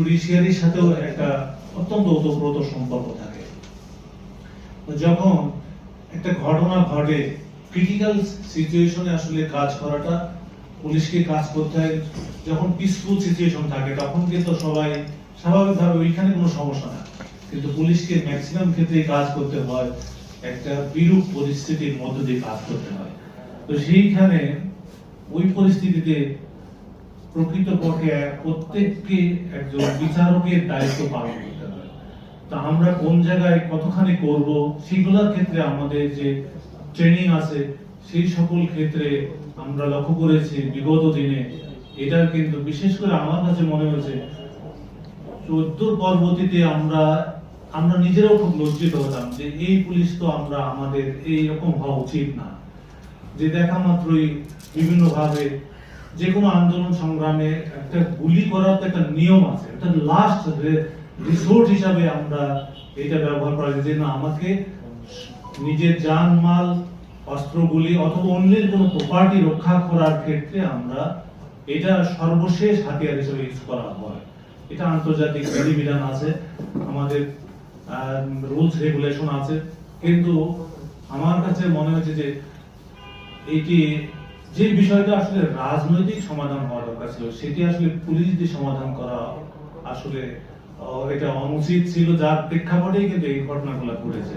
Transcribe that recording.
জুডিশিয়ারির সাথেও একটা অত্যন্ত ওতপ্রোত সম্পর্ক থাকে। যখন একটা ঘটনা ঘটে ক্রিটিক্যাল সিচুয়েশনে আসলে কাজ করাটা, পুলিশকে কাজ করতে হয়, যখন পিসফুল সিচুয়েশন থাকে, তখন কিন্তু সবাই স্বাভাবিকভাবে ওইখানে কোনো সমস্যা না। কিন্তু পুলিশকে ম্যাক্সিমাম ক্ষেত্রে কাজ করতে হয়, একটা বিরূপ পরিস্থিতির মধ্য দিয়ে কাজ করতে হয়। তো সেইখানে ওই পরিস্থিতিতে প্রকৃতপক্ষে প্রত্যেককে একজন বিচারকের দায়িত্ব পালন করতে হয় তা আমরা কোন জায়গায় কতখানি করব, সেগুলোর ক্ষেত্রে আমাদের যে ট্রেনিং আছে, সেই সকল ক্ষেত্রে আমরা লক্ষ্য করেছি বিগত দিনে। এটার কিন্তু বিশেষ করে আমার কাছে মনে হয়েছে চোদ্দ পরবর্তীতে আমরা আমরা নিজেরাও খুব লজ্জিত হতাম যে এই পুলিশ তো আমরা, আমাদের এই রকম হওয়া উচিত না। যে দেখা মাত্রই বিভিন্ন ভাবে যে কোনো আন্দোলন সংগ্রামে একটা গুলি করার তো একটা নিয়ম আছে, একটা লাস্ট রিসোর্ট হিসাবে আমরা এটা ব্যবহার করা যে না, আমাকে নিজের জান মাল অস্ত্রগুলি অথবা অন্যের কোনো প্রপার্টি রক্ষা করার ক্ষেত্রে আমরা এটা সর্বশেষ হাতিয়ার হিসেবে ইউজ করা হয়। এটা আন্তর্জাতিক বিধিবিধান আছে, আমাদের রুলস রেগুলেশন আছে, কিন্তু আমার কাছে মনে হচ্ছে যে এটি যে বিষয়টা আসলে রাজনৈতিক সমাধান হওয়া দরকার ছিল, সেটি আসলে পুলিশ দিয়ে সমাধান করা আসলে এটা অনুচিত ছিল যার প্রেক্ষাপটেই কিন্তু এই ঘটনাগুলো ঘটেছে।